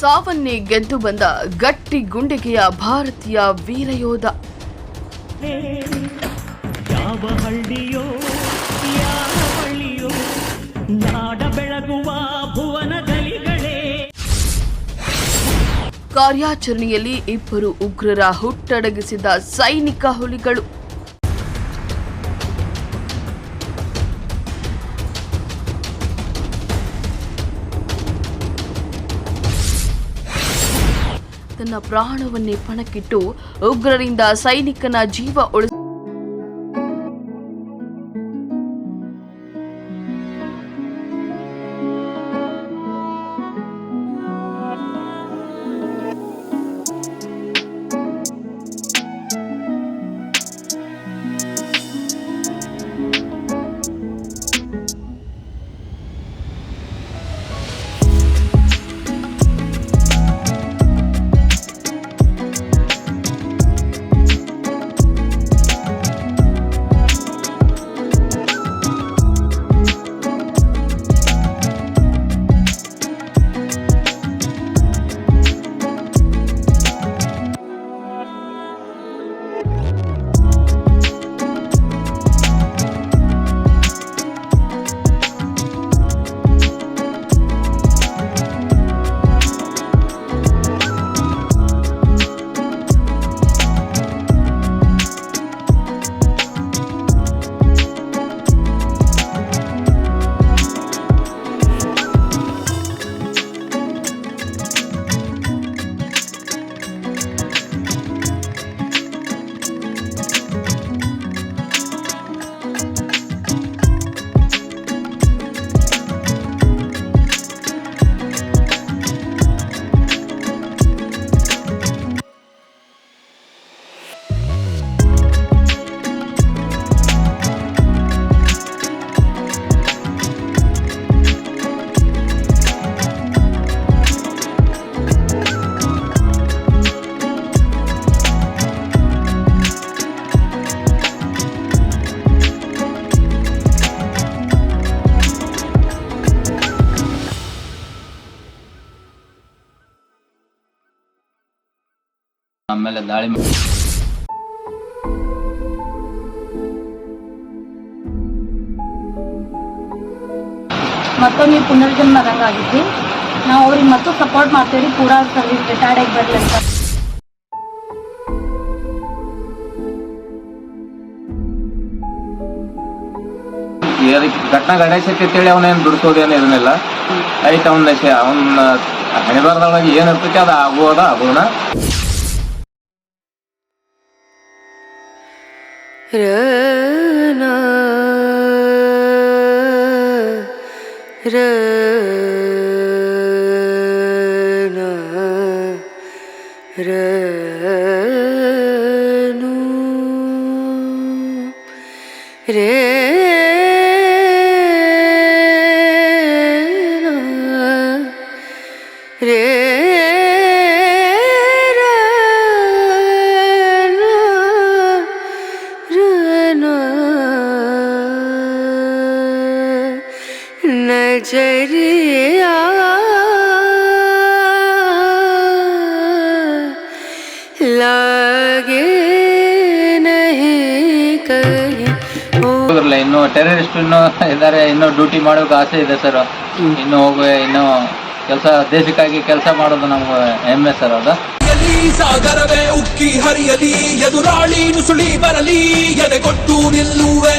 ಸಾವನ್ನೇ ಗೆದ್ದು ಬಂದ ಗಟ್ಟಿ ಗುಂಡಿಗೆಯ ಭಾರತೀಯ ವೀರಯೋಧ. ಯಾವ ಹಳ್ಳಿಯೋ ಯಾವ ಹಳ್ಳಿಯೋ ನಾಡ ಬೆಳಗುವ ಭುವನ ಗಲಿಗಳೇ. ಕಾರ್ಯಾಚರಣೆಯಲ್ಲಿ ಇಬ್ಬರು ಉಗ್ರರ ಹುಟ್ಟಡಗಿಸಿದ ಸೈನಿಕ ಹುಲಿಗಳು. ತನ್ನ ಪ್ರಾಣವನ್ನೇ ಪಣಕ್ಕಿಟ್ಟು ಉಗ್ರರಿಂದ ಸೈನಿಕನ ಜೀವ ಉಳಿಸ ಆಮೇಲೆ ದಾಳಿ ಮಾಡಿ ಮತ್ತೊಮ್ಮೆ ಪುನರ್ಜನ್ಮ ರಂಗ ಆಗಿದ್ವಿ ನಾವು ಅವ್ರಿಗೆ ಮತ್ತೂ ಸಪೋರ್ಟ್ ಮಾಡ್ತೀವಿ ಪೂರಾ ಸರ್ವಿಸ್ ರಿಟೈರ್ಡ್ ಆಗಿ ಬರ್ಲಿ ಅಂತ. ಘಟನಾ ಗಣೇಶ ಅಂತೇಳಿ ಅವನೇನು ದುಡಿಸೋದೇನು ಇದನ್ನೆಲ್ಲ ಐತೆ ಅವನ ಅವನ ಹಣೆಬಾರ್ದೊಳಗೆ ಏನು ಇರ್ತೈತಿ ಅದು ಆಗೋದ ಆಗೋಣ. नजरिया ಹೋಗಿರಲ್ಲ ಇನ್ನು ಟೆರರಿಸ್ಟ್ ಇನ್ನು ಇದ್ದಾರೆ ಇನ್ನು ಡ್ಯೂಟಿ ಮಾಡೋಕೆ ಆಸೆ ಇದೆ ಸರ್ ಇನ್ನು ಹೋಗುವ ಇನ್ನು ಕೆಲಸ ದೇಶಕ್ಕಾಗಿ ಕೆಲಸ ಮಾಡೋದು ನಮ್ಗೆ ಹೆಮ್ಮೆ ಸರ್ ಅದು. ಸಾಗರವೇ ಉಕ್ಕಿ ಹರಿಯಲಿ ಎದುರಾಳಿ ನುಸುಳಿ ಬರಲಿ ಎದೆ ಕೊಟ್ಟು ನಿಲ್ಲುವೆ.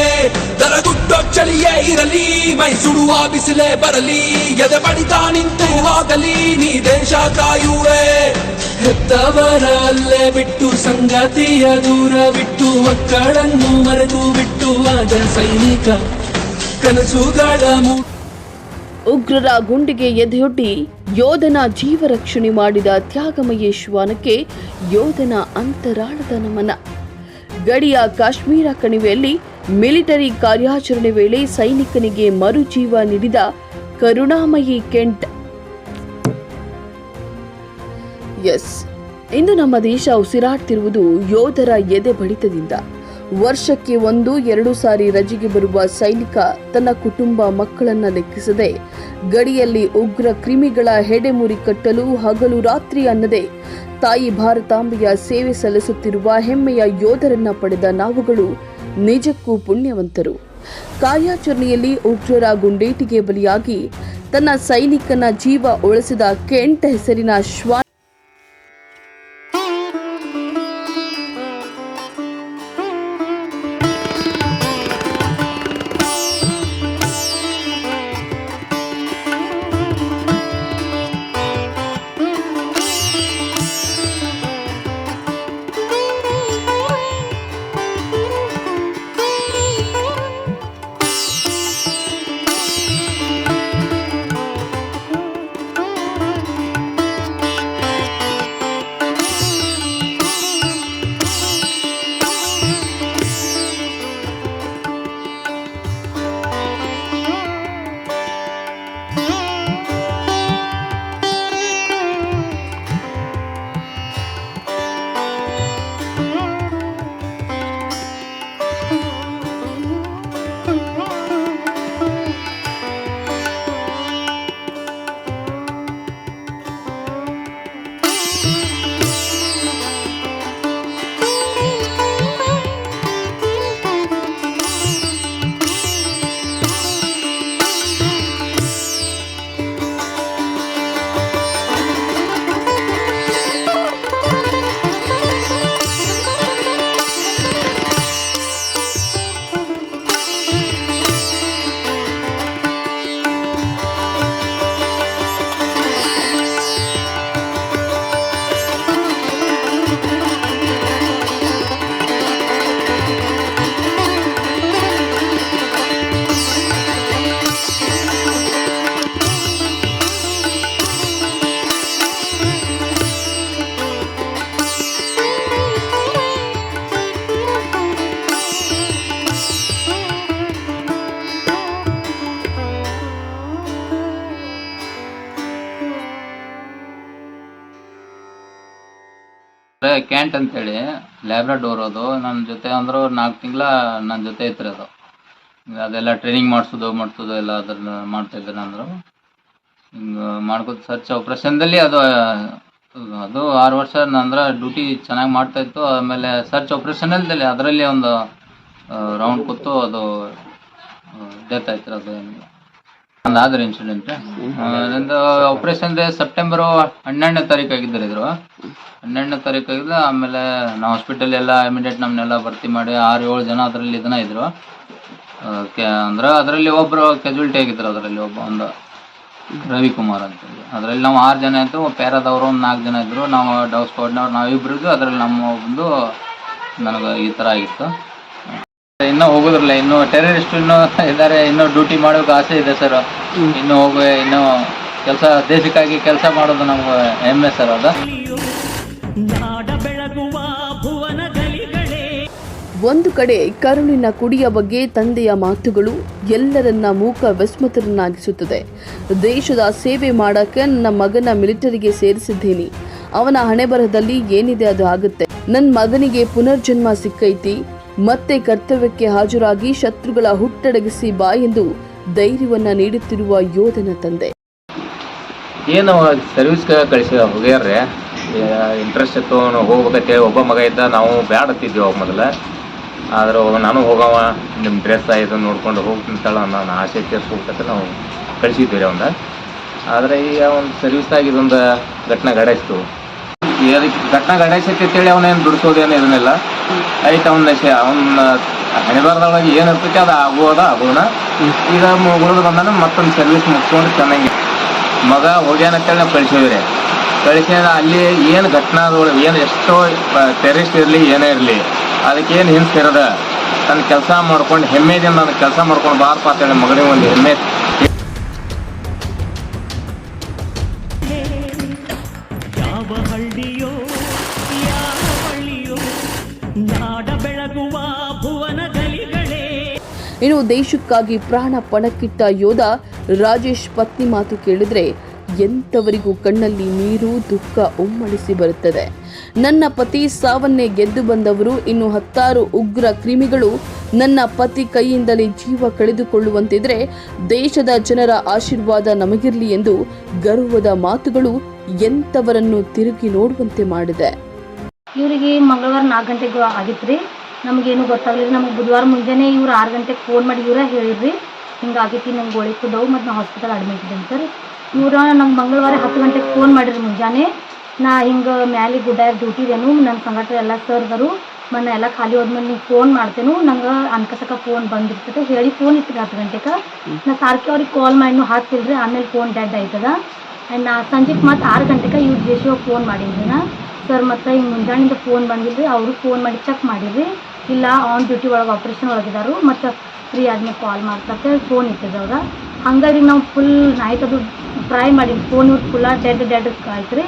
ದರಗುಟ್ಟೋ ಚಳಿಯೇ ಇರಲಿ ಮೈ ಸುಡುವ ಬಿಸಿಲೇ ಬರಲಿ, ಎದೆ ಬಡಿತ ನಿಂತು ಹೋಗಲಿ ನೀ ದೇಶ ಕಾಯುವೆ ಹೆತ್ತವರ ಅಲ್ಲೇ ಬಿಟ್ಟು, ಸಂಗತಿಯ ದೂರ ಬಿಟ್ಟು, ಮಕ್ಕಳನ್ನು ಮರೆತು ಬಿಟ್ಟು, ಆದ ಸೈನಿಕ ಕನಸುಗಳ ಉಗ್ರರ ಗುಂಡಿಗೆ ಎದೆಯೊಡ್ಡಿ, ಯೋಧನ ಜೀವ ರಕ್ಷಣೆ ಮಾಡಿದ ತ್ಯಾಗಮಯ ಶ್ವಾನಕ್ಕೆ ಯೋಧನ ಅಂತರಾಳದ ನಮನ. ಗಡಿಯ ಕಾಶ್ಮೀರ ಕಣಿವೆಯಲ್ಲಿ ಮಿಲಿಟರಿ ಕಾರ್ಯಾಚರಣೆ ವೇಳೆ ಸೈನಿಕನಿಗೆ ಮರುಜೀವ ನೀಡಿದ ಕರುಣಾಮಯಿ ಕೆಂಟ್. ಎಸ್, ಇಂದು ನಮ್ಮ ದೇಶ ಉಸಿರಾಡ್ತಿರುವುದು ಯೋಧರ ಎದೆ ಬಡಿತದಿಂದ. ವರ್ಷಕ್ಕೆ ಒಂದು, ಎರಡು ಸಾರಿ ರಜೆಗೆ ಬರುವ ಸೈನಿಕ ತನ್ನ ಕುಟುಂಬ ಮಕ್ಕಳನ್ನ ಲೆಕ್ಕಿಸದೆ ಗಡಿಯಲ್ಲಿ ಉಗ್ರ ಕ್ರಿಮಿಗಳ ಹೆಡೆಮುರಿ ಕಟ್ಟಲು ಹಗಲು ರಾತ್ರಿ ಅನ್ನದೆ ತಾಯಿ ಭಾರತಾಂಬೆಯ ಸೇವೆ ಸಲ್ಲಿಸುತ್ತಿರುವ ಹೆಮ್ಮೆಯ ಯೋಧರನ್ನ ಪಡೆದ ನಾವುಗಳು ನಿಜಕ್ಕೂ ಪುಣ್ಯವಂತರು. ಕಾರ್ಯಾಚರಣೆಯಲ್ಲಿ ಉಗ್ರರ ಗುಂಡೇಟಿಗೆ ಬಲಿಯಾಗಿ ತನ್ನ ಸೈನಿಕನ ಜೀವ ಉಳಿಸಿದ ಕೆಂಟ್ ಹೆಸರಿನ ಶ್ವಾ ಕ್ಯಾಂಟ್ ಅಂತೇಳಿ ಲ್ಯಾಬ್ರಾಡೋರ್ ಅದು ನನ್ನ ಜೊತೆ ಅಂದ್ರೆ ನಾಲ್ಕು ತಿಂಗಳ ನನ್ನ ಜೊತೆ ಐತ್ರಿ ಅದು ಅದೆಲ್ಲ ಟ್ರೈನಿಂಗ್ ಮಾಡಿಸೋದು ಮಾಡಿಸೋದು ಎಲ್ಲ ಅದನ್ನ ಮಾಡ್ತಾ ಇದ್ದೇನೆ ಅಂದರು ಹಿಂಗೆ ಮಾಡ್ಕೋತ ಸರ್ಚ್ ಆಪ್ರೇಷನ್ದಲ್ಲಿ ಅದು ಅದು ಆರು ವರ್ಷ ನಂದ್ರೆ ಡ್ಯೂಟಿ ಚೆನ್ನಾಗಿ ಮಾಡ್ತಾಯಿತ್ತು ಆಮೇಲೆ ಸರ್ಚ್ ಆಪ್ರೇಷನಲ್ಲಿ ಅದರಲ್ಲಿ ಒಂದು ರೌಂಡ್ ಕೂತು ಅದು ಡೆತ್ ಆಯ್ತು ಅದು. ಒಂದು ಆದ್ರೆ ಇನ್ಸಿಡೆಂಟ್ ನಂದು ಆಪರೇಷನ್ ಸೆಪ್ಟೆಂಬರ್ ಹನ್ನೆರಡನೇ ತಾರೀಕು ಆಗಿದ್ದಾರೆ ಇದ್ರು. ಹನ್ನೆರಡನೇ ತಾರೀಕು ಆಗಿದ್ದು ಆಮೇಲೆ ನಾವು ಹಾಸ್ಪಿಟಲ್ ಎಲ್ಲ ಇಮಿಡಿಯೇಟ್ ನಮ್ಮನ್ನೆಲ್ಲ ಭರ್ತಿ ಮಾಡಿ ಆರು ಏಳು ಜನ ಅದರಲ್ಲಿ ಇದನ್ನ ಇದ್ರು. ಅಂದ್ರೆ ಅದರಲ್ಲಿ ಒಬ್ರು ಕ್ಯಾಜುಲಿಟಿ ಆಗಿದ್ರು, ಅದರಲ್ಲಿ ಒಬ್ಬ ಒಂದು ರವಿಕುಮಾರ್ ಅಂತ ಅದರಲ್ಲಿ ನಾವು ಆರು ಜನ ಇದ್ದು ಪ್ಯಾರಾದವರು ಒಂದು ನಾಲ್ಕು ಜನ ಇದ್ರು. ನಾವು ಡವ್ ಸ್ಕ್ವಾಡ್ನವ್ರು ನಾವಿಬ್ರು ಅದರಲ್ಲಿ ನಮ್ಮ ಒಂದು ನನಗೆ ಈ ಥರ ಆಗಿತ್ತು. ಇನ್ನೂ ಹೋಗೋದ್ರಲ್ಲ ಇನ್ನು ಟೆರರಿಸ್ಟ್ ಇನ್ನು ಇದ್ದಾರೆ ಇನ್ನೂ ಡ್ಯೂಟಿ ಮಾಡೋಕೆ ಆಸೆ ಇದೆ ಸರ್ ಇನ್ನು ಹೋಗಿ ಇನ್ನು ಕೆಲಸ ದೇಶಕ್ಕಾಗಿ ಕೆಲಸ ಮಾಡೋದು ನಮ್ಗೆ ಹೆಮ್ಮೆ ಸರ್ ಅದು. ಒಂದು ಕಡೆ ಕರುಳಿನ ಕುಡಿಯ ಬಗ್ಗೆ ತಂದೆಯ ಮಾತುಗಳು ಎಲ್ಲರನ್ನ ಮೂಕ ವಿಸ್ಮತರನ್ನಾಗಿಸುತ್ತದೆ. ದೇಶದ ಸೇವೆ ಮಾಡಕ್ಕೆ ನನ್ನ ಮಗನ ಮಿಲಿಟರಿಗೆ ಸೇರಿಸಿದ್ದೀನಿ. ಅವನ ಹಣೆಬರಹದಲ್ಲಿ ಏನಿದೆ ಅದು ಆಗುತ್ತೆ. ನನ್ನ ಮಗನಿಗೆ ಪುನರ್ಜನ್ಮ ಸಿಕ್ಕೈತಿ. ಮತ್ತೆ ಕರ್ತವ್ಯಕ್ಕೆ ಹಾಜರಾಗಿ ಶತ್ರುಗಳ ಹುಟ್ಟಡಗಿಸಿ ಬಾ ಎಂದು ಧೈರ್ಯವನ್ನ ನೀಡುತ್ತಿರುವ ಯೋಧನ ತಂದೆ. ಏನು ಸರ್ವಿಸ್ಗೆ ಕಳಿಸಿ ಹುಡುಗಿಯರ್ರೆ? ಇಂಟ್ರೆಸ್ಟ್ ಇತ್ತು ನಾವು ಹೋಗ್ಬೇಕಂತೇಳಿ ಒಬ್ಬ ಮಗ ಇದ್ದ, ನಾವು ಬ್ಯಾಡ ಅಂತಿದ್ವಿ ಅವಾಗ ಮೊದಲ. ಆದ್ರೆ ನಾನು ಹೋಗವ ನಿಮ್ಮ ಡ್ರೆಸ್ ಇದು ನೋಡ್ಕೊಂಡು ಹೋಗ್ತಿಂತಳ ನಾನು ಆಸೆ ತೀರಿಸ್ಬೇಕಂತ ನಾವು ಕಳಿಸಿದ್ವಿ ರೀ ಅವನ್ನ ಆದರೆ ಈಗ ಒಂದು ಸರ್ವಿಸ್ದಾಗ ಇದೊಂದು ಘಟನೆ ಗಡಾಯಿಸ್ತು ಅದಕ್ಕೆ ಘಟನೆ ಗಡಾಯಿಸೈತೆ ಅಂತೇಳಿ ಅವನೇನು ದುಡಿಸೋದೇನು ಇದನ್ನೆಲ್ಲ ಐತೆ ಅವನ ಅವ್ನ ಹಣೆಬಾರ್ದೊಳಗೆ ಏನು ಇರ್ತೈತಿ ಅದು ಆಗೋದ, ಆಗೋಣ. ಈಗ ಮುಗಿದು ಬಂದಾನ ಮತ್ತೊಂದು ಸರ್ವಿಸ್ ಮುಗಿಸ್ಕೊಂಡು ಚೆನ್ನಾಗಿ ಮಗ ಹೋಗ್ಯಾನ ಅಂತೇಳಿ ನಾವು ಕಳಿಸಿದ್ರಿ ಕಳಿಸಿ ಅಲ್ಲಿ ಏನು ಘಟನಾದೊಳಗೆ ಏನು ಎಷ್ಟೋ ಟೆರಿಸ್ಟ್ ಇರಲಿ, ಏನೇ ಇರಲಿ, ಅದಕ್ಕೆ ಏನು ಹಿಂಸೆ ಇರದ. ತನ್ನ ಕೆಲಸ ಮಾಡ್ಕೊಂಡು ಹೆಮ್ಮೆದಿಂದ ನನ್ನ ಕೆಲಸ ಮಾಡ್ಕೊಂಡು ಬಾರಪ್ಪ ಅಂತೇಳಿ ಮಗನಿಗೆ ಒಂದು ಹೆಮ್ಮೆ. ದೇಶಕ್ಕಾಗಿ ಪ್ರಾಣ ಪಣಕ್ಕಿಟ್ಟ ಯೋಧ ರಾಜೇಶ್ ಪತ್ನಿ ಮಾತು ಕೇಳಿದ್ರೆ ಎಂಥವರಿಗೂ ಕಣ್ಣಲ್ಲಿ ನೀರು, ದುಃಖ ಉಮ್ಮಳಿಸಿ ಬರುತ್ತದೆ. ನನ್ನ ಪತಿ ಸಾವನ್ನೇ ಗೆದ್ದು ಬಂದವರು ಇನ್ನು ಹತ್ತಾರು ಉಗ್ರ ಕ್ರಿಮಿಗಳು ನನ್ನ ಪತಿ ಕೈಯಿಂದಲೇ ಜೀವ ಕಳೆದುಕೊಳ್ಳುವಂತಿದ್ರೆ ದೇಶದ ಜನರ ಆಶೀರ್ವಾದ ನಮಗಿರಲಿ ಎಂದು ಗರ್ವದ ಮಾತುಗಳು ಎಂಥವರನ್ನು ತಿರುಗಿ ನೋಡುವಂತೆ ಮಾಡಿದೆ. ಇವರಿಗೆ ಮಂಗಳವಾರ ನಾಲ್ಕು ಗಂಟೆಗೂ ಆಗಿತ್ತು ರೀ ನಮಗೇನು ಗೊತ್ತಾಗಲಿಲ್ಲ. ನಮ್ಗೆ ಬುಧವಾರ ಮುಂಜಾನೆ ಇವ್ರು ಆರು ಗಂಟೆಗೆ ಫೋನ್ ಮಾಡಿ ಇವರೇ ಹೇಳಿರಿ ಹಿಂಗೆ ಆಗೈತಿ ನಂಗೆ ಗೋಳಿ ಕುದವು ಮತ್ತು ನಾ ಹಾಸ್ಪಿಟಲ್ ಅಡ್ಮಿಟ್ ಇದ್ದೀನಿ ಸರ್. ಇವರು ನಂಗೆ ಮಂಗಳವಾರ ಹತ್ತು ಗಂಟೆಗೆ ಫೋನ್ ಮಾಡಿರಿ ಮುಂಜಾನೆ. ನಾ ಹಿಂಗೆ ಮ್ಯಾಲೆ ಗುಡ್ಡ ಡ್ಯೂಟಿ ಇದೇನು. ನನ್ನ ಸಂಗಟ ಎಲ್ಲ ಸರ್ದರು ಮನೆ ಎಲ್ಲ ಖಾಲಿ ಹೋದ್ಮೇಲೆ ನೀವು ಫೋನ್ ಮಾಡ್ತೇನು. ನಂಗೆ ಅನ್ಕಸಕ ಫೋನ್ ಬಂದಿರ್ತದೆ. ಹೇಳಿ ಫೋನ್ ಇತ್ತು ಹತ್ತು ಗಂಟೆಗೆ. ನಾ ಸಾರ್ಕಿ ಅವ್ರಿಗೆ ಕಾಲ್ ಮಾಡಿನೂ ಹಾಕ್ತಿಲ್ರಿ. ಆಮೇಲೆ ಫೋನ್ ಡೆಡ್ ಆಯ್ತದ. ಆ್ಯಂಡ್ ನಾ ಸಂಜೆಗೆ ಮತ್ತು ಆರು ಗಂಟೆಗೆ ಇವ್ರು ಜೇಶಿಗೆ ಫೋನ್ ಮಾಡಿದ್ರಿ ನಾ. ಸರ್ ಮತ್ತು ಹಿಂಗೆ ಮುಂಜಾನೆಯಿಂದ ಫೋನ್ ಬಂದಿಲ್ರಿ. ಅವರು ಫೋನ್ ಮಾಡಿ ಚೆಕ್ ಮಾಡಿರಿ ಇಲ್ಲ ಆನ್ ಡ್ಯೂಟಿ ಒಳಗೆ ಆಪ್ರೇಷನ್ ಒಳಗಿದಾರು ಮತ್ತು ಫ್ರೀ ಆದ್ಮೇಲೆ ಕಾಲ್ ಮಾಡ್ತಾರೆ ಫೋನ್ ಇರ್ತದೆ ಅವ್ರ ಹಂಗಾಗಿ ನಾವು ಫುಲ್ ನೈಟ್ ಅದು ಟ್ರೈ ಮಾಡಿದ್ವಿ ಫೋನ್ ಇವ್ರು ಫುಲ್ಲ ಡೆಡ್ ಡೆಡ್ ಆಯ್ತು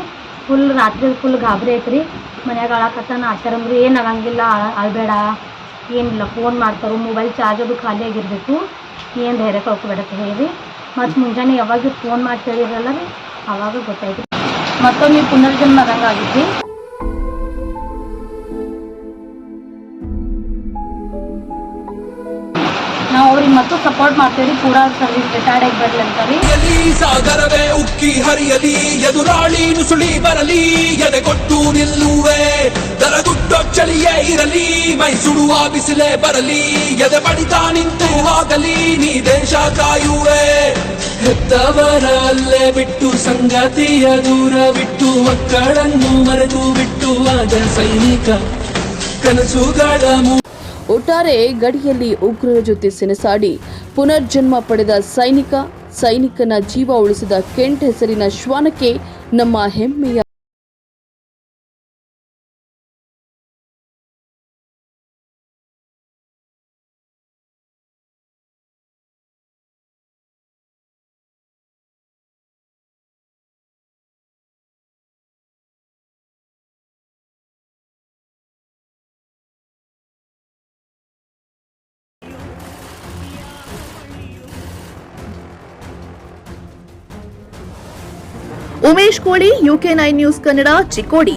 ಫುಲ್ ರಾತ್ರಿ ಫುಲ್ ಗಾಬರಿ ಐತೆ ರೀ ಮನ್ಯಾಗ ಅಳಕತ್ತಾನ ಆಚಾರಂಬ್ರಿ ಏನು ಆಗಂಗಿಲ್ಲ ಅಳಬೇಡ. ಏನಿಲ್ಲ ಫೋನ್ ಮಾಡ್ತಾರೆ ಮೊಬೈಲ್ ಚಾರ್ಜ್ ಅದು ಖಾಲಿ ಆಗಿರಬೇಕು. ಏನು ಧೈರ್ಯ ಕಳ್ಕೊಬೇಡ ಅಂತ ಹೇಳಿ ಮತ್ತು ಮುಂಜಾನೆ ಯಾವಾಗ ಫೋನ್ ಮಾಡಿ ಕೇಳಿರಲ್ಲ ರೀ ಅವಾಗ ಗೊತ್ತಾಯ್ತು. ಮತ್ತೊಮ್ಮೆ ಪುನರ್ಜನ್ಮ ಆದಂಗೆ ಆಗಿದ್ವಿ ಮತ್ತು ಸಪೋರ್ಟ್ ಮಾಡ್ತೀವಿ ಕೂಡ ಸರ್ವಿಸ್ ರಿಟೈರ್ಡ್ ಬರ್ಲಿ ಅಂತ ಸಾಗರವೇ ಉಕ್ಕಿ ಹರಿಯಲಿ, ಎದುರಾಳಿ ನುಸುಳಿ ಬರಲಿ ಎದೆ ಕೊಟ್ಟು ನಿಲ್ಲುವೆ. ದರ ಚಳಿಯೇ ಇರಲಿ ಮೈ ಸುಡುವ ಬಿಸಿಲೇ ಬರಲಿ, ಎದೆ ಬಡಿತ ನಿಂತು ಆಗಲಿ ನೀ ದೇಶ ಕಾಯುವೆ. ಹೆತ್ತವರ ಅಲ್ಲೇ ಬಿಟ್ಟು, ಸಂಗತಿಯ ದೂರ ಬಿಟ್ಟು, ಮಕ್ಕಳನ್ನು ಮರೆತು ಬಿಟ್ಟು, ಆದ ಸೈನಿಕ ಕನಸುಗಳ ಒಟ್ಟಾರೆ ಗಡಿಯಲ್ಲಿ ಉಗ್ರರ ಜೊತೆ ಸೆಣಸಾಡಿ ಪುನರ್ಜನ್ಮ ಪಡೆದ ಸೈನಿಕ, ಸೈನಿಕನ ಜೀವ ಉಳಿಸಿದ ಕೆಂಟ್ ಹೆಸರಿನ ಶ್ವಾನಕ್ಕೆ ನಮ್ಮ ಹೆಮ್ಮೆಯ Umesh Koli UK nine news Kannada Chikkodi.